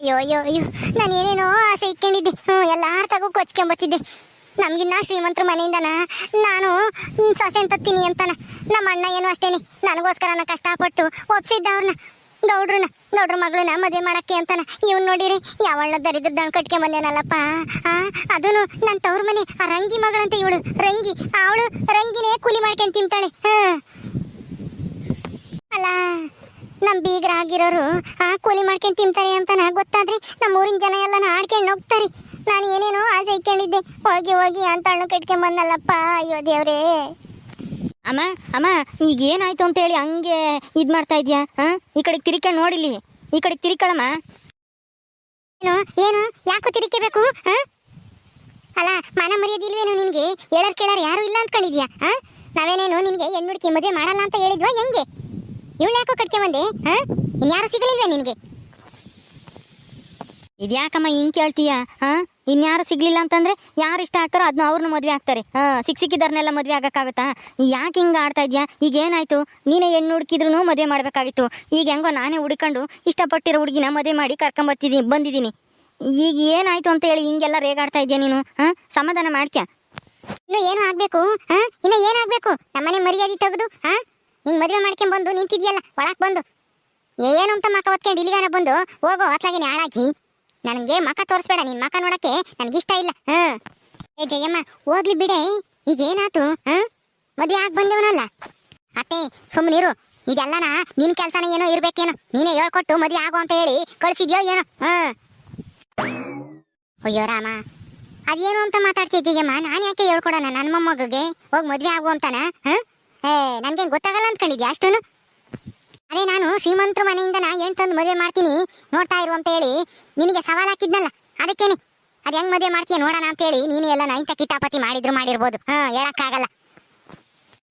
ಅಯ್ಯೋ ಅಯ್ಯೋ ಅಯ್ಯೋ, ನಾನು ಏನೇನೋ ಆಸೆ ಇಟ್ಕೊಂಡಿದ್ದೆ. ಹ್ಞೂ ಎಲ್ಲಾರ ತಗೋ ಕೊಚ್ಕೊಂಬತ್ತಿದ್ದೆ. ನಮ್ಗಿನ್ನ ಶ್ರೀಮಂತರ ಮನೆಯಿಂದನ? ನಾನು ಸೊಸೆ ತತ್ತೀನಿ ಅಂತಾನ. ನಮ್ಮ ಅಣ್ಣ ಏನು ಅಷ್ಟೇನೆ. ನನಗೋಸ್ಕರನ ಕಷ್ಟಪಟ್ಟು ಒಪ್ಸಿದ್ದ ಅವ್ರನ್ನ. ಗೌಡ್ರನ್ನ, ಗೌಡ್ರ ಮಗಳನ್ನ ಮದುವೆ ಮಾಡಕ್ಕೆ ಅಂತಾನ. ಇವ್ನು ನೋಡಿರಿ ಯಾವಣ್ಣ ದರಿದ್ರ ದಣ ಕಟ್ಕೆ ಬಂದೇನಲ್ಲಪ್ಪ ಆ ನನ್ನ ತವ್ರ ಮನೆ. ಆ ರಂಗಿ ಮಗಳಂತ ಇವಳು. ರಂಗಿ, ಅವಳು ರಂಗಿನೇ ಕೂಲಿ ಮಾಡ್ಕೊಂಡು ತಿಂತಾಳೆ. ಹಾಂ ಅಲ್ಲ. ನಮ್ ಬೀಗರ ಆಗಿರೋರು ಆ ಕೂಲಿ ಮಾಡ್ಕೊಂಡು ತಿಂತಾರೆ ಅಂತ ಗೊತ್ತಾದ್ರೆ ನಮ್ಮ ಊರಿನ ಜನ ಎಲ್ಲ ಆಡ್ಕೊಂಡು ಹೋಗ್ತಾರೆ. ನಾನು ಏನೇನೋ ಆಸೆ ಇಟ್ಕೊಂಡಿದ್ದೆ. ಹೋಗಿ ಹೋಗಿ ಅಂತ ಅಣ್ಣ ಕಟ್ಕೊಂಡ್ ಬಂದಲ್ಲಪ್ಪ ಅಯ್ಯೋ ದೇವ್ರೇ. ಅಮ್ಮ ಅಮ್ಮ ಈಗ ಏನಾಯ್ತು ಅಂತೇಳಿ ಹಂಗೆ ಇದು ಮಾಡ್ತಾ ಇದ್ಯಾ? ಹಾ ಈ ಕಡೆಗೆ ತಿರ್ಕೊಂಡು ನೋಡಿಲಿ ಈ ಕಡೆಗೆ ತಿರ್ಕೊಳ್ಳಮ್ಮ. ಏನು ಏನು ಯಾಕೋ ತಿರುಕಬೇಕು ಹಾ ಅಲ್ಲ ಮನ ಮರ್ಯಾದಿಲ್ವೇನು ನಿನ್ಗೆ? ಹೇಳರ್ ಕೇಳೋರು ಯಾರು ಇಲ್ಲ ಅಂದ್ಕೊಂಡಿದ್ಯಾ ಹಾ ನಾವೇನೇನು ನಿನ್ಗೆ ಹುಡುಕಿ ಮದುವೆ ಮಾಡಲ್ಲ ಅಂತ ಹೇಳಿದ್ವಾ ಹೆಂಗೆ? ಇವಳು ಯಾಕೋ ಕಟ್ಕೊಂಬಂದೆ ಹಾ? ಇನ್ಯಾರು ಸಿಗಲಿಲ್ವೇ ನಿನಗೆ? ಇದ್ಯಾಕಮ್ಮ ಹಿಂಗೆ ಕೇಳ್ತೀಯ, ಹಾ? ಇನ್ಯಾರು ಸಿಗ್ಲಿಲ್ಲ ಅಂತಂದ್ರೆ ಯಾರು ಇಷ್ಟ ಆಗ್ತಾರೋ ಅದನ್ನ ಅವ್ರನ್ನ ಮದುವೆ ಆಗ್ತಾರೆ. ಹಾ, ಸಿಕ್ ಸಿಕ್ಕಿದಾರನ್ನೆಲ್ಲ ಮದುವೆ ಆಗಕ್ಕಾಗತ್ತಾ? ಯಾಕೆ ಹಿಂಗೆ ಆಡ್ತಾ ಇದ್ಯಾ? ಈಗ ಏನಾಯ್ತು? ನೀನೇ ಹೆಣ್ಣು ಹುಡುಕಿದ್ರು ಮದುವೆ ಮಾಡಬೇಕಾಗಿತ್ತು. ಈಗ ಹೆಂಗೋ ನಾನೇ ಹುಡ್ಕೊಂಡು ಇಷ್ಟಪಟ್ಟಿರೋ ಹುಡುಗಿನ ಮದುವೆ ಮಾಡಿ ಕರ್ಕೊಂಬತ್ತಿದ್ದೀನಿ ಬಂದಿದ್ದೀನಿ. ಈಗ ಏನಾಯ್ತು ಅಂತ ಹೇಳಿ ಹಿಂಗೆಲ್ಲ ರೇಗಾಡ್ತಾ ಇದೆಯಾ ನೀನು, ಹಾ? ಸಮಾಧಾನ ಮಾಡ್ಕ್ಯಾ ಇನ್ನು ಏನು ಆಗ್ಬೇಕು, ಹಾ? ಇನ್ನು ಏನಾಗ್ಬೇಕು? ನಮ್ಮನೆ ಮರ್ಯಾದೆ ತೆಗೆದು, ಹಾ? ನಿನ್ ಮದುವೆ ಮಾಡ್ಕೊಂಡ್ ಬಂದು ನಿಂತಿದ್ಯಲ್ಲ ಒಳಕ್ ಬಂದು. ಏನು ಅಂತ ಮಕ ಒತ್ಕೊಂಡು ಇಲ್ಲಿಗಾನ ಬಂದು, ಹೋಗೋ ಹೊತ್ಲಾಗೆ ಹಾಳಾಕಿ ನನಗೆ ಮಕ ತೋರಿಸ್ಬೇಡ, ನಿನ್ ಮಕ ನೋಡಕ್ಕೆ ಇಷ್ಟ ಇಲ್ಲ. ಹ್ಮ್. ಏ ಜಯಮ್ಮ, ಹೋಗ್ಲಿ ಬಿಡೆ. ಈಗ ಏನಾತು ಹ್ಮ್? ಮದುವೆ ಆಗ್ ಬಂದೇವನಲ್ಲ. ಅತ್ತೆ ಸುಮ್ಮನಿರು ಇದೆಲ್ಲನ ನಿನ್ ಕೆಲ್ಸನ ಏನೋ ಇರ್ಬೇಕೇನೋ. ನೀನೇ ಹೇಳ್ಕೊಟ್ಟು ಮದುವೆ ಆಗು ಅಂತ ಹೇಳಿ ಕಳ್ಸಿದ್ಯೋ ಏನೋ. ಹಾ ಅಯ್ಯೋ ರಾಮ. ಅದೇನು ಅಂತ ಮಾತಾಡ್ತಿದ್ದೀಯಮ್ಮ ನಾನು ಯಾಕೆ ಹೇಳ್ಕೊಡೋಣ ನನ್ನ ಮೊಮ್ಮಗಗೆ? ಹೋಗಿ ಮದ್ವೆ ಆಗು ಅಂತಾನ? ಹ? ಏ ಗೊತ್ತಾಗಲ್ಲ ಗೊತ್ತಾಗಲ್ಲ ಅಂದ್ಕೊಂಡಿದ್ಯಾ ಅಷ್ಟೂನು? ಅದೇ ನಾನು ಶ್ರೀಮಂತರ ಮನೆಯಿಂದ ನಾ ಏನ್ ತಂದು ಮದುವೆ ಮಾಡ್ತೀನಿ, ನೋಡ್ತಾ ಇರು ಅಂತ ಹೇಳಿ ನಿನಗೆ ಸವಾಲ್ ಹಾಕಿದ್ನಲ್ಲ, ಅದಕ್ಕೇನೆ. ಅದು ಹೆಂಗ್ ಮದುವೆ ಮಾಡ್ತೀಯ ನೋಡೋಣ ಅಂತ ಹೇಳಿ ನೀನು ಎಲ್ಲ ನೈಂತ ಕಿತಾಪತಿ ಮಾಡಿದ್ರು ಮಾಡಿರ್ಬೋದು. ಹಾ, ಹೇಳಕ್ಕಾಗಲ್ಲ.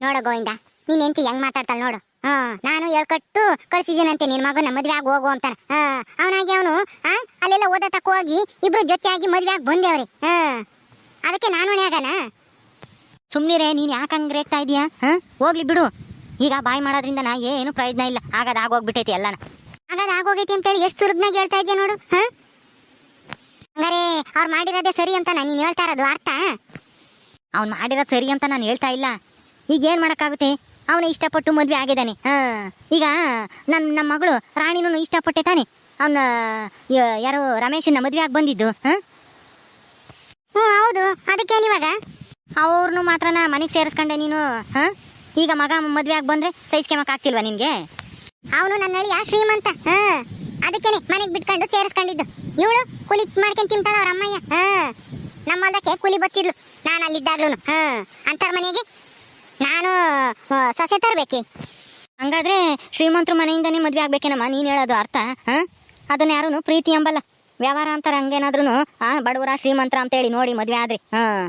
ನೋಡು ಗೋವಿಂದ, ನೀನ್ ಹೆಂಡತಿ ಹೆಂಗ್ ಮಾತಾಡ್ತಾಳೆ ನೋಡು. ಹಾ, ನಾನು ಹೇಳ್ಕೊಟ್ಟು ಕಳ್ಸಿದ್ದೀನಂತೆ, ನಿನ್ ಮಗನ ಮದ್ವೆ ಆಗಿ ಹೋಗು ಅಂತಾನೆ. ಹಾ, ಅವನಾಗಿ ಅವನು ಹಾ ಅಲ್ಲೆಲ್ಲ ಓದತಕ್ಕ ಹೋಗಿ ಇಬ್ರು ಜೊತೆಯಾಗಿ ಮದ್ವೆ ಆಗಿ ಬಂದೇವ್ರಿ ಹಾ, ಅದಕ್ಕೆ ನಾನು ಆಗಾನ? ಸುಮ್ನಿರೇ ನೀನ್ ಯಾಕೆ ಹಂಗ್ ರೇಗ್ತಾ ಇದೀಯಾ? ಹಾ? ಹೋಗ್ಲಿ ಬಿಡು. ಈಗ ಬಾಯ್ ಮಾಡೋದ್ರಿಂದ ನಾ ಏನು ಪ್ರಯೋಜನ ಇಲ್ಲ. ಆಗದ ಆಗೋಗ್ಬಿಟ್ಟೈತಿ ಎಲ್ಲಾನ. ಹಾಗಾದ ಆಗೋಗೈತಿ ಅಂತೇಳಿ ಎಷ್ಟು ಸುಲಭನಾಗಿ ಹೇಳ್ತಾ ಇದೀಯಾ ನೋಡು ಹಾ? ಹಂಗಾರೆ ಅವ್ರು ಮಾಡಿರೋದೇ ಸರಿ ಅಂತ ನೀನ್ ಹೇಳ್ತಾ ಇರೋದು ಅರ್ಥ? ಅವ್ನು ಮಾಡಿರೋದು ಸರಿ ಅಂತ ನಾನು ಹೇಳ್ತಾ ಇಲ್ಲ. ಈಗ ಏನು ಮಾಡೋಕ್ಕಾಗುತ್ತೆ? ಅವನೇ ಇಷ್ಟಪಟ್ಟು ಮದುವೆ ಆಗಿದ್ದಾನೆ. ಹಾ. ಈಗ ನನ್ನ ನಮ್ಮ ಮಗಳು ರಾಣಿನೂ ಇಷ್ಟಪಟ್ಟೆ ತಾನೆ. ಅವನ ಯಾರೋ ರಮೇಶನ್ನ ಮದುವೆ ಆಗಿ ಬಂದಿದ್ದು. ಹಾಂ? ಹ್ಞೂ ಹೌದು. ಅದಕ್ಕೇನು ಇವಾಗ? ಅವ್ರನ್ನು ಮಾತ್ರ ನಾ ಮನೆಗೆ ಸೇರಿಸ್ಕೊಂಡೆ ನೀನು ಹ? ಈಗ ಮಗ ಮದ್ವೆ ಆಗಿ ಬಂದರೆ ಸಹಿಸ್ಕೊಂಬಕ್ಕಾಗ್ತಿಲ್ವಾ ನಿನಗೆ? ಅವನು ನನ್ನ ಅಳಿಯ ಶ್ರೀಮಂತ ಹ? ಅದಕ್ಕೇನೆ ಮನೆಗೆ ಬಿಟ್ಕೊಂಡು ಸೇರಿಸ್ಕೊಂಡಿದ್ದು. ಇವಳು ಕೂಲಿ ಮಾಡ್ಕೊಂಡ್ ತಿಂತಾಳ ಅವ್ರ ಅಮ್ಮಯ್ಯ ಹಾ? ನಮ್ಮ ಹೊಲಕ್ಕೆ ಕೂಲಿ ಬತ್ತಿದ್ಲು. ನಾನು ಅಲ್ಲಿದ್ದಾಗ್ಲೂ ಹ? ಅಂತರ ಮನೆಗೆ ನಾನು ಸೊಸೆ ತರಬೇಕೆ? ಹಂಗಾದ್ರೆ ಶ್ರೀಮಂತರ ಮನೆಯಿಂದನೇ ಮದ್ವೆ ಆಗ್ಬೇಕೇನಮ್ಮ? ನೀನು ಹೇಳೋದು ಅರ್ಥ ಹ? ಅದನ್ನ ಯಾರೂ ಪ್ರೀತಿ ಎಂಬಲ್ಲ ವ್ಯವಹಾರ ಅಂತಾರ ಹಂಗೇನಾದ್ರೂ ಹಾಂ? ಬಡವರ ಶ್ರೀಮಂತರ ಅಂತೇಳಿ ನೋಡಿ ಮದುವೆ ಆದ್ರಿ ಹಾಂ?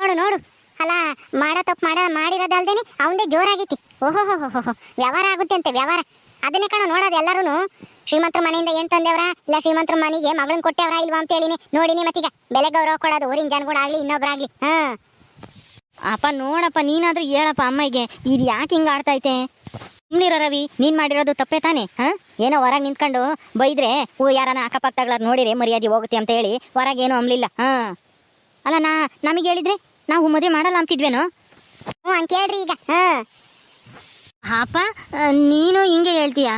ನೋಡು ನೋಡು. ಅಲ್ಲ, ಮಾಡೋ ತಪ್ಪು ಮಾಡ, ಮಾಡಿರೋದಲ್ದೇನೆ ಅವಂದೇ ಜೋರಾಗೈತಿ. ಓಹೋ ಹೋ ಹೋ ಹೋ ವ್ಯವಹಾರ ಆಗುತ್ತೆ ಅಂತೆ, ವ್ಯವಹಾರ. ಅದನ್ನೇ ಕಣ, ನೋಡೋದು ಎಲ್ಲರೂ ಶ್ರೀಮಂತರ ಮನೆಯಿಂದ ಏನ್ ತಂದೆವ್ರಾ? ಇಲ್ಲ, ಶ್ರೀಮಂತರ ಮನೆಗೆ ಮಗಳನ್ನ ಕೊಟ್ಟೆವ್ರ ಇಲ್ವಾ ಅಂತ ಹೇಳಿನಿ. ನೋಡಿನಿ ಮತ್ತೀಗ. ಬೆಲೆ ಗೌರವ ಕೊಡೋದು, ಊರಿನ ಜನಗಳಾಗ್ಲಿ, ಇನ್ನೊಬ್ರಾಗ್ಲಿ. ಹಾ. ಅಪ್ಪ, ನೋಡಪ್ಪ, ನೀನಾದ್ರೂ ಹೇಳಪ್ಪ ಅಮ್ಮಗೆ. ಇದು ಯಾಕೆ ಹಿಂಗೆ ಆಡ್ತೈತೆ ಸುಮ್ನಿರೋ ರವಿ, ನೀನ್ ಮಾಡಿರೋದು ತಪ್ಪೇ ತಾನೆ? ಹಾಂ? ಏನೋ ಹೊರಗೆ ನಿಂತ್ಕೊಂಡು ಬೈದ್ರೆ, ಓ, ಯಾರನ ಅಕ್ಕಪಕ್ಕ ನೋಡಿರಿ, ಮರ್ಯಾದೆ ಹೋಗುತ್ತೆ ಅಂತ ಹೇಳಿ ಹೊರಗೇನು ಅಂಬ್ಲಿಲ್ಲ. ಹಾಂ. ಅಲ್ಲ, ನಾ, ನಮಗೆ ಹೇಳಿದ್ರೆ? ನಾವು ಮದುವೆ ಮಾಡಲ್ಲ ಅಂತಿದ್ವೇನೋ? ಹ್ಞೂ ಅಂತ ಹೇಳ್ರಿ ಈಗ. ಹಾ. ಅಪ್ಪ ನೀನು ಹಿಂಗೆ ಹೇಳ್ತೀಯ?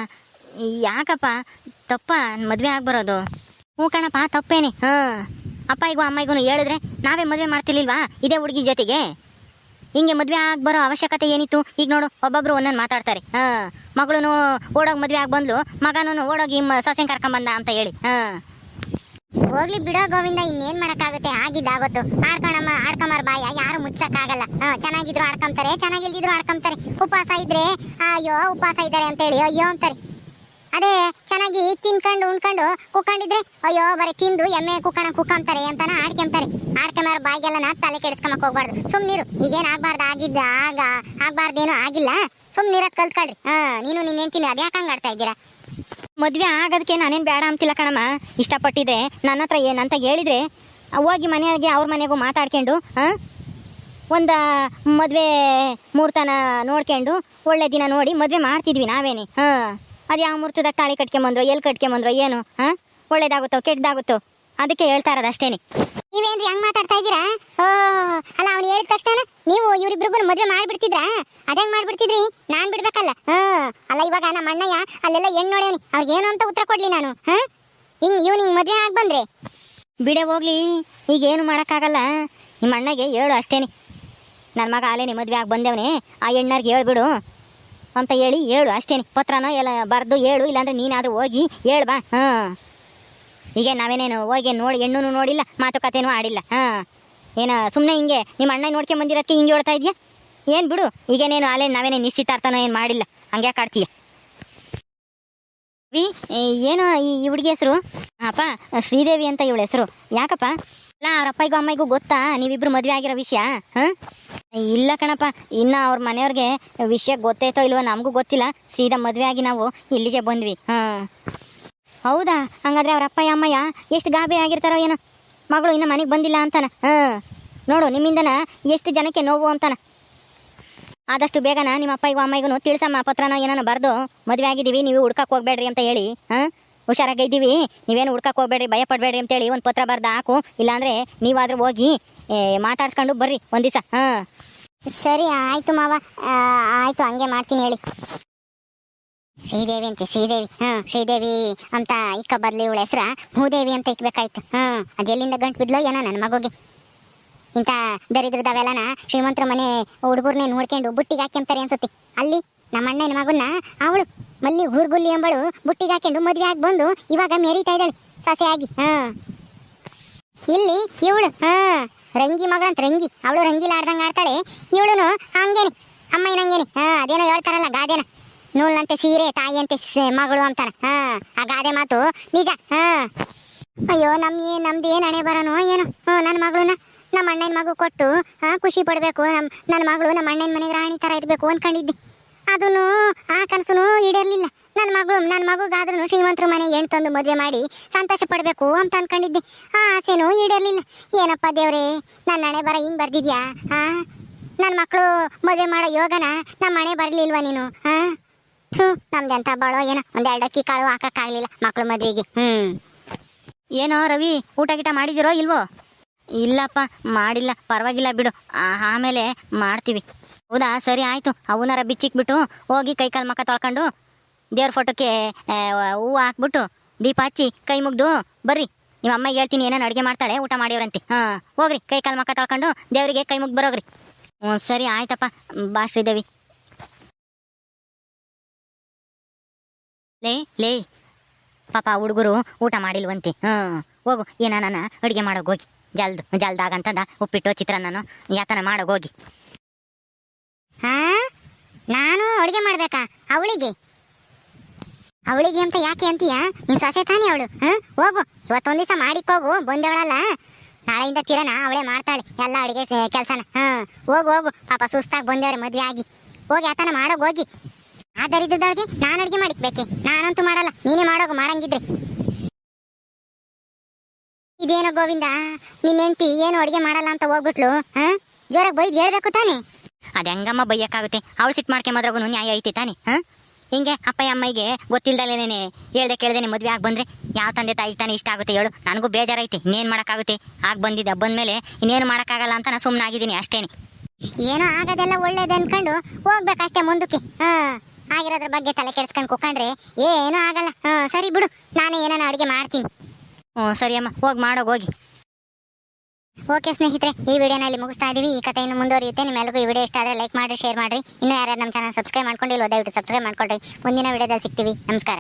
ಯಾಕಪ್ಪ? ತಪ್ಪ ಮದುವೆ ಆಗ್ಬರೋದು. ಹ್ಞೂ ಕಣಪ್ಪ ತಪ್ಪೇನೆ. ಹಾಂ. ಅಪ್ಪಗೂ ಅಮ್ಮಗೂ ಹೇಳಿದ್ರೆ ನಾವೇ ಮದುವೆ ಮಾಡ್ತಿರ್ಲಿಲ್ವಾ ಇದೇ ಹುಡುಗಿ ಜೊತೆಗೆ? ಹಿಂಗೆ ಮದುವೆ ಆಗಿ ಬರೋ ಅವಶ್ಯಕತೆ ಏನಿತ್ತು? ಈಗ ನೋಡು ಒಬ್ಬೊಬ್ರು ಒಂದೊಂದು ಮಾತಾಡ್ತಾರೆ. ಹಾಂ. ಮಗಳೂ ಓಡೋಗಿ ಮದುವೆ ಆಗಿ ಬಂದ್ಲು ಮಗನೂ ಓಡೋಗಿ ಸೊಸೆ ಸೊಸೆನ್ ಕರ್ಕೊಂಬಂದ ಅಂತ ಹೇಳಿ. ಹಾಂ. ಹೋಗ್ಲಿ ಬಿಡೋ ಗೋವಿಂದ, ಇನ್ನೇನ್ ಮಾಡಕ್ಕಾಗುತ್ತೆ? ಆಗಿದ್ದಾಗೊತ್ತು ಆಡ್ಕೊಳಮ್ಮ ಆಡ್ಕೊಂಬಾರ ಬಾಯ. ಯಾರು ಮುಚ್ಚಕ್ಕಾಗಲ್ಲ ಹಾ, ಚೆನ್ನಾಗಿದ್ರು ಆಡ್ಕೊಂತಾರೆ ಚೆನ್ನಾಗಿಲ್ದಿದ್ರು ಆಡ್ಕೊಂತಾರೆ ಉಪವಾಸ ಇದ್ರೆ, ಅಯ್ಯೋ, ಉಪವಾಸ ಇದ್ದಾರೆ ಅಂತ ಹೇಳಿ ಅಯ್ಯೋ ಅಂತಾರೆ. ಅದೇ, ಚೆನ್ನಾಗಿ ತಿನ್ಕೊಂಡು, ಉಣ್ಕೊಂಡು, ಕುಕ್ಕೊಂಡಿದ್ರೆ, ಅಯ್ಯೋ, ಬರೀ ತಿಂದು, ಎಮ್ಮೆ ಕುಕ್ಕಣ ಕುಕ್ಕಂತಾರೆ ಅಂತಾನ ಆಡ್ಕೊಂತಾರೆ ಆಡ್ಕೊಂಬಾರ ಬಾಯಿಗೆಲ್ಲ ತಲೆ ಕೆಡಿಸ್ಕೊಂಬಕ್ ಹೋಗ್ಬಾರ್ದು. ಸುಮ್ನಿರು ಈಗೇನ್ ಆಗ್ಬಾರ್ದು, ಆಗಿದ್ದ, ಆಗ, ಆಗ್ಬಾರ್ದೇನೋ ಆಗಿಲ್ಲ. ಸುಮ್ನಿರತ್ ಕಲ್ತ್ಕೊಳ್ರಿ. ಹಾ, ನೀನು ನಿನ್ನ ತಿನ್ನಿ ಹಂಗ್ ಆಡ್ತಾ ಇದ್ದೀರಾ? ಮದುವೆ ಆಗೋದಕ್ಕೆ ನಾನೇನು ಬೇಡ ಅಂತಿಲ್ಲ ಕಣಮ್ಮ. ಇಷ್ಟಪಟ್ಟಿದ್ರೆ ನನ್ನ ಹತ್ರ ಏನಂತ ಹೇಳಿದ್ರೆ, ಹೋಗಿ ಮನೆಯಾಗೆ ಅವ್ರ ಮನೆಗೂ ಮಾತಾಡ್ಕೊಂಡು ಹಾಂ ಒಂದು ಮದುವೆ ಮುಹೂರ್ತನ ನೋಡ್ಕೊಂಡು, ಒಳ್ಳೆ ದಿನ ನೋಡಿ ಮದುವೆ ಮಾಡ್ತಿದ್ವಿ ನಾವೇನೆ. ಹಾಂ, ಅದು ಯಾವ ಮುಹೂರ್ತದಾಗ ತಾಳಿ ಕಟ್ಕೊಂಬಂದ್ರು ಎಲ್ಲಿ ಕಟ್ಕೊಂಬಂದ್ರು ಏನು, ಹಾಂ, ಒಳ್ಳೇದಾಗುತ್ತೋ, ಕೆಟ್ಟದಾಗುತ್ತೋ, ಅದಕ್ಕೆ ಹೇಳ್ತಾ ಇರೋದು ಅಷ್ಟೇನೆ. ನೀವೇನ್ರಿ ಹಂಗ್ ಮಾತಾಡ್ತಾ ಇದ್ದೀರಾ? ಅಲ್ಲ ಅವ್ನು ಹೇಳಿದ ತಕ್ಷಣ ನೀವು ಇವರಿಬ್ರಿಗೂ ಮದ್ವೆ ಮಾಡ್ಬಿಡ್ತಿದ್ರಾ? ಅದಂಗ್ ಮಾಡ್ಬಿಡ್ತಿದ್ರಿ? ನಾನ್ ಬಿಡ್ಬೇಕಲ್ಲ. ಹ್ಮ್ ಅಲ್ಲ ಇವಾಗ ನಮ್ಮ ಅಣ್ಣಯ್ಯ ಅಲ್ಲೆಲ್ಲ ಹೆಣ್ಣು ನೋಡೇನಿ ಅವ್ರಿಗೆ ಏನು ಅಂತ ಉತ್ತರ ಕೊಡ್ಲಿ ನಾನು. ಹ ಹಿಂಗ್ ಇವ್ ನಿಂಗ್ ಮದ್ವೆ ಆಗ್ ಬಂದ್ರೆ. ಬಿಡೆ ಹೋಗ್ಲಿ. ಈಗ ಏನು ಮಾಡೋಕ್ಕಾಗಲ್ಲ. ನಿಮ್ಮ ಅಣ್ಣಗೆ ಹೇಳು ಅಷ್ಟೇನೆ. ನನ್ನ ಮಗ ಅಲ್ಲೇನೆ ಮದ್ವೆ ಆಗಿ ಬಂದೇವನೆ. ಆ ಹೆಣ್ಣರ್ಗೆ ಹೇಳ್ಬಿಡು. ಅಂತ ಹೇಳಿ ಹೇಳು ಅಷ್ಟೇನೆ. ಪತ್ರನೋ ಎಲ್ಲ ಬರೆದು ಹೇಳು. ಇಲ್ಲಾಂದ್ರೆ ನೀನಾದರೂ ಹೋಗಿ ಹೇಳ್ಬಾ ಹಾಂ ಈಗ ನಾವೇನೇನು ಹೋಗಿ ನೋಡಿ ಹೆಣ್ಣು ನೋಡಿಲ್ಲ, ಮಾತುಕತೆನೂ ಆಡಿಲ್ಲ. ಹಾಂ. ಏನು ಸುಮ್ಮನೆ ಹಿಂಗೆ ನಿಮ್ಮ ಅಣ್ಣ ನೋಡ್ಕೊಂಡ್ ಬಂದಿರೋದಕ್ಕೆ ಹಿಂಗೆ ಹೇಳ್ತಾ ಇದೆಯಾ? ಏನು ಬಿಡು, ಈಗೇನೇನು ಅಲ್ಲೇ ನಾವೇನೇ ನಿಶ್ಚಿತಾರ್ಥನೋ ಏನು ಮಾಡಿಲ್ಲ. ಹಂಗೆ ಕಾಡ್ತೀಯ. ವಿ ಏನು ಈ ಹುಡುಗಿ ಹೆಸರು? ಅಪ್ಪ, ಶ್ರೀದೇವಿ ಅಂತ ಇವಳ ಹೆಸರು. ಯಾಕಪ್ಪ? ಇಲ್ಲ, ಅವ್ರ ಅಪ್ಪಗೂ ಅಮ್ಮಗೂ ಗೊತ್ತಾ? ನೀವಿಬ್ರು ಮದುವೆ ಆಗಿರೋ ವಿಷಯ? ಹಾಂ? ಇಲ್ಲ ಕಣಪ್ಪ, ಇನ್ನು ಅವ್ರ ಮನೆಯವ್ರಿಗೆ ವಿಷಯ ಗೊತ್ತೈತೋ ಇಲ್ವೋ ನಮಗೂ ಗೊತ್ತಿಲ್ಲ. ಸೀದಾ ಮದುವೆ ಆಗಿ ನಾವು ಇಲ್ಲಿಗೆ ಬಂದ್ವಿ. ಹಾಂ. ಹೌದಾ? ಹಂಗಾದ್ರೆ ಅವ್ರ ಅಪ್ಪ ಅಮ್ಮಯ್ಯ ಎಷ್ಟು ಗಾಬರಿ ಆಗಿರ್ತಾರೋ ಏನೋ. ಮಗಳು ಇನ್ನು ಮನೆಗೆ ಬಂದಿಲ್ಲ ಅಂತಾನ. ಹಾಂ. ನೋಡು, ನಿಮ್ಮಿಂದನ ಎಷ್ಟು ಜನಕ್ಕೆ ನೋವು ಅಂತಾನ. ಆದಷ್ಟು ಬೇಗನ ನಿಮ್ಮ ಅಪ್ಪಗೂ ಅಮ್ಮಗೂ ತಿಳಿಸಮ್ಮ ಪತ್ರನ ಏನೋ ಬರೆದು ಮದುವೆ ಆಗಿದ್ದೀವಿ, ನೀವು ಹುಡ್ಕಕ್ಕೆ ಹೋಗ್ಬೇಡ್ರಿ ಅಂತ ಹೇಳಿ. ಹಾಂ? ಹುಷಾರಾಗಿ ಇದ್ದೀವಿ. ನೀವೇನು ಹುಡ್ಕಕ್ಕೆ ಹೋಗ್ಬೇಡ್ರಿ ಭಯ ಪಡಬೇಡ್ರಿ ಅಂತೇಳಿ ಒಂದು ಪತ್ರ ಬರ್ದು ಹಾಕು. ಇಲ್ಲಾಂದರೆ ನೀವಾದರೂ ಹೋಗಿ ಮಾತಾಡ್ಸ್ಕೊಂಡು ಬರ್ರಿ ಒಂದು ದಿವಸ. ಹಾಂ. ಸರಿ, ಆಯಿತು ಮಾವ. ಆಯ್ತು, ಹಂಗೆ ಮಾಡ್ತೀನಿ ಹೇಳಿ. ಶ್ರೀದೇವಿ ಅಂತ, ಶ್ರೀದೇವಿ. ಹ್ಮ್ ಶ್ರೀದೇವಿ ಅಂತ ಇಕ್ಕ ಬರ್ಲಿ ಇವಳ ಹೆಸ್ರ. ಭೂದೇವಿ ಅಂತ ಇಕ್ಬೇಕಾಯ್ತು. ಹ್ಮ್ ಅದೆಲ್ಲಿಂದ ಗಂಟು ಬಿದ್ಲೋ ಏನೋ ನನ್ನ ಮಗುಗೆ. ಇಂಥ ದರಿದ್ರದವೆಲ್ಲನ ಶ್ರೀಮಂತರ ಮನೆ ಹುಡುಗರ್ನೇ ನೋಡ್ಕೊಂಡು ಬುಟ್ಟಿಗೆ ಹಾಕ್ಯಂತಾರೆ ಅನ್ಸುತ್ತೆ. ಅಲ್ಲಿ ನಮ್ಮ ಅಣ್ಣನ ಮಗನ್ನ ಅವಳು, ಮಲ್ಲಿ ಹುರ್ಗುಲ್ಲಿ ಎಂಬಳು ಬುಟ್ಟಿಗೆ ಹಾಕೊಂಡು ಮದ್ವೆ ಆಗಿ ಬಂದು ಇವಾಗ ಮೆರೀತಾ ಇದ್ದಾಳೆ ಸೊಸೆಯಾಗಿ ಹ್ಮ್ ಇಲ್ಲಿ ಇವಳು, ಹಾ, ರಂಗಿ ಮಗಳಂತ ರಂಗಿ. ಅವಳು ರಂಗಿಲ್ಲ ಆಡ್ದಂಗೆ ಆಡ್ತಾಳೆ, ಇವಳುನು ಹಂಗೇನೆ, ಅಮ್ಮಯ್ಯನಂಗೇನೆ. ಹಾ, ಅದೇನೋ ಹೇಳ್ತಾರಲ್ಲ ಗಾದೆನ. ನೂಲ್ನಂತೆ ಸೀರೆ, ತಾಯಿಯಂತೆ ಮಗಳು ಅಂತಾರ. ಹಾ, ಆ ಗಾದೆ ಮಾತು ನಿಜ. ಹಾ. ಅಯ್ಯೋ, ನಮ್ ಏನ್ ನಮ್ದು ಏನ್ ಹಣೆ ಬರೋನು ಏನು. ಹ್ಞೂ ನನ್ನ ಮಗಳನ್ನ ನಮ್ಮ ಅಣ್ಣನ ಮಗು ಕೊಟ್ಟು, ಹಾ, ಖುಷಿ ಪಡ್ಬೇಕು. ನಮ್ ನನ್ನ ಮಗಳು ನಮ್ಮ ಅಣ್ಣನ ಮನೆಗೆ ರಾಣಿ ತರ ಇರ್ಬೇಕು ಅನ್ಕೊಂಡಿದ್ದೆ ಅದನ್ನು ಆ ಕನಸುನು ಈಡೇರ್ಲಿಲ್ಲ. ನನ್ನ ಮಗಳು ನನ್ನ ಮಗುಗಾದ್ರೂ ಶ್ರೀಮಂತರ ಮನೆ ಹೆಣ್ಣು ತಂದು ಮದುವೆ ಮಾಡಿ ಸಂತೋಷ ಪಡಬೇಕು ಅಂತ ಅನ್ಕೊಂಡಿದ್ದೆ ಆ ಆಸೆನೂ ಈಡೇರ್ಲಿಲ್ಲ. ಏನಪ್ಪ ದೇವ್ರೆ ನನ್ನ ಹಣೆ ಬರ ಹಿಂಗೆ ಬರ್ದಿದ್ಯಾ? ಹಾ. ನನ್ನ ಮಕ್ಕಳು ಮದುವೆ ಮಾಡೋ ಯೋಗನ ನಮ್ಮ ಮನೆ ಬರ್ಲಿಲ್ವಾ ನೀನು? ಹಾ. ಹ್ಞೂ ನಮ್ದೆಂತ ಬಾಳೋ ಏನೋ, ಒಂದ್ ಎರಡು ಅಕ್ಕಿ ಕಾಳು ಹಾಕಕ್ಕಾಗ್ಲಿಲ್ಲ ಮಕ್ಳು ಮದ್ವೆಗೆ. ಹ್ಮ್. ಏನೋ ರವಿ, ಊಟ ಗೀಟ ಮಾಡಿದಿರೋ ಇಲ್ವೋ? ಇಲ್ಲಪ್ಪ, ಮಾಡಿಲ್ಲ, ಪರವಾಗಿಲ್ಲ ಬಿಡು. ಆಮೇಲೆ ಮಾಡ್ತೀವಿ. ಹೌದಾ? ಸರಿ ಆಯಿತು. ಅವನಾರ ಬಿಚ್ಚಿಕ್ಬಿಟ್ಟು ಹೋಗಿ ಕೈ ಕಾಲು ಮಕ್ಕ ತೊಳ್ಕೊಂಡು ದೇವ್ರ ಫೋಟೋಕ್ಕೆ ಹೂವು ಹಾಕ್ಬಿಟ್ಟು ದೀಪ ಹಚ್ಚಿ ಕೈ ಮುಗ್ದು ಬರ್ರಿ. ನಿಮ್ಮ ಅಮ್ಮ ಹೇಳ್ತೀನಿ ಏನೇನು ಅಡುಗೆ ಮಾಡ್ತಾಳೆ, ಊಟ ಮಾಡಿವ್ರಂತೆ. ಹಾಂ, ಹೋಗ್ರಿ. ಕೈ ಕಾಲು ಮಕ್ಕ ತೊಳ್ಕೊಂಡು ದೇವರಿಗೆ ಕೈ ಮುಗ್ದು ಬರೋಗ್ರಿ. ಹ್ಞೂ ಸರಿ ಆಯ್ತಪ್ಪ. ಬಾ ಶ್ರೀದೇವಿ. ಲೇ ಲೇ. ಪಾಪ ಹುಡುಗರು ಊಟ ಮಾಡಿಲ್ವಂತೆ. ಹ್ಞೂ ಹೋಗು ಏನಾನ ಅಡುಗೆ ಮಾಡೋಗಿ ಹೋಗಿ. ಜಲ್ದು ಜಲ್ದಾಗಂತದ ಉಪ್ಪಿಟ್ಟು ನಾನು ಯಾತನ ಮಾಡೋಗಿ ಹೋಗಿ. ಹಾ? ನಾನು ಅಡುಗೆ ಮಾಡಬೇಕಾ? ಅವಳಿಗೆ? ಅವಳಿಗೆ ಅಂತ ಯಾಕೆ ಅಂತೀಯ? ನಿನ್ ಸೊಸೆ ತಾನೇ ಅವಳು. ಹ್ಞೂ ಹೋಗು, ಇವತ್ತೊಂದು ದಿವಸ ಮಾಡಿಕೋಗು ಬಂದವಳಲ್ಲ. ನಾಳೆಯಿಂದ ತಿರನ ಅವಳೇ ಮಾಡ್ತಾಳೆ, ಎಲ್ಲ ಅಡುಗೆ ಕೆಲಸನ. ಹ್ಮ್ ಹೋಗು ಹೋಗು. ಪಾಪ ಸುಸ್ತಾಗಿ ಬಂದೇವ್ರೆ, ಮದುವೆ ಆಗಿ. ಹೋಗಿ ಆತನ ಮಾಡೋಗ್ ಹೋಗಿ. ಆ ದರಿದ್ರದೊಳಗೆ ನಾನು ಅಡುಗೆ ಮಾಡಿಕ್ಬೇಕೆ? ನಾನಂತೂ ಮಾಡಲ್ಲ. ನೀನೇ ಮಾಡೋಗು ಮಾಡಂಗಿದ್ರೆ. ಇದೇನು ಗೋವಿಂದ? ನಿನ್ನ ಹೆಂಡತಿ ಏನು ಅಡುಗೆ ಮಾಡಲ್ಲ ಅಂತ ಹೋಗ್ಬಿಟ್ಲು ಹಾಂ? ಜೋರಾಗಿ ಬೈದು ಹೇಳ್ಬೇಕು ತಾನೇ? ಅದು ಹೆಂಗಮ್ಮ ಬೈಯಕ್ಕಾಗುತ್ತೆ. ಅವಳು ಸಿಟ್ಟು ಮಾಡ್ಕೊಂಬದ್ರಾಗೂ ನ್ಯಾಯ ಐತಿ ತಾನೆ ಹಾಂ? ಹಿಂಗೆ ಅಪ್ಪಯ್ಯ ಅಮ್ಮಗೆ ಗೊತ್ತಿಲ್ದಲೇನೆ ಹೇಳ್ದೆ ಕೇಳ್ದೇನೆ ಮದುವೆ ಆಗಿ ಬಂದ್ರೆ ಯಾವ ತಂದೆ ತಾಯಿಗೆ ತಾನೇ ಇಷ್ಟ ಆಗುತ್ತೆ ಹೇಳು. ನನಗೂ ಬೇಜಾರೈತಿ ಇನ್ನೇನು ಮಾಡೋಕ್ಕಾಗುತ್ತೆ? ಆಗ ಬಂದಿದ್ದೆ ಬಂದ್ಮೇಲೆ ಇನ್ನೇನು ಮಾಡೋಕ್ಕಾಗಲ್ಲ ಅಂತ ನಾನು ಸುಮ್ಮನೆ ಆಗಿದ್ದೀನಿ ಅಷ್ಟೇನೆ. ಏನೋ ಆಗೋದೆಲ್ಲ ಒಳ್ಳೇದು ಅಂದ್ಕೊಂಡು ಹೋಗ್ಬೇಕಷ್ಟೇ ಮುಂದಕ್ಕೆ ಹಾ? ಆಗಿರೋದ್ರ ಬಗ್ಗೆ ತಲೆ ಕೆಡ್ಸ್ಕೊಂಡು ಕುಕ್ಕಂಡ್ರೆ ಏನೂ ಆಗಲ್ಲ. ಸರಿ ಬಿಡು. ನಾನೇ ಏನಾನ ಅಡುಗೆ ಮಾಡ್ತೀನಿ. ಹ್ಞೂ ಸರಿ ಅಮ್ಮ. ಹೋಗಿ ಮಾಡೋಗಿ ಹೋಗಿ. ಓಕೆ ಸ್ನೇಹಿತರೆ, ಈ ವಿಡಿಯೋನ ಇಲ್ಲಿ ಮುಗಿಸ್ತಾ ಇದೀವಿ. ಈ ಕಥೆಯನ್ನು ಮುಂದುವರಿಯುತ್ತೆ. ನಿಮ್ಮೆಲ್ಲರಿಗೂ ಈ ವಿಡಿಯೋ ಇಷ್ಟ ಆದರೆ ಲೈಕ್ ಮಾಡಿ ಶೇರ್ ಮಾಡಿರಿ. ಇನ್ನೂ ಯಾರ್ಯಾರು ನಮ್ಮ ಚಾನಲ್ ಸಬ್ಸ್ಕ್ರೈಬ್ ಮಾಡ್ಕೊಂಡಿಲ್ಲ ದಯವಿಟ್ಟು ಸಬ್ಸ್ಕ್ರೈಬ್ ಮಾಡ್ಕೊಳ್ರಿ. ಮುಂದಿನ ವಿಡಿಯೋದಲ್ಲಿ ಸಿಗ್ತೀವಿ. ನಮಸ್ಕಾರ.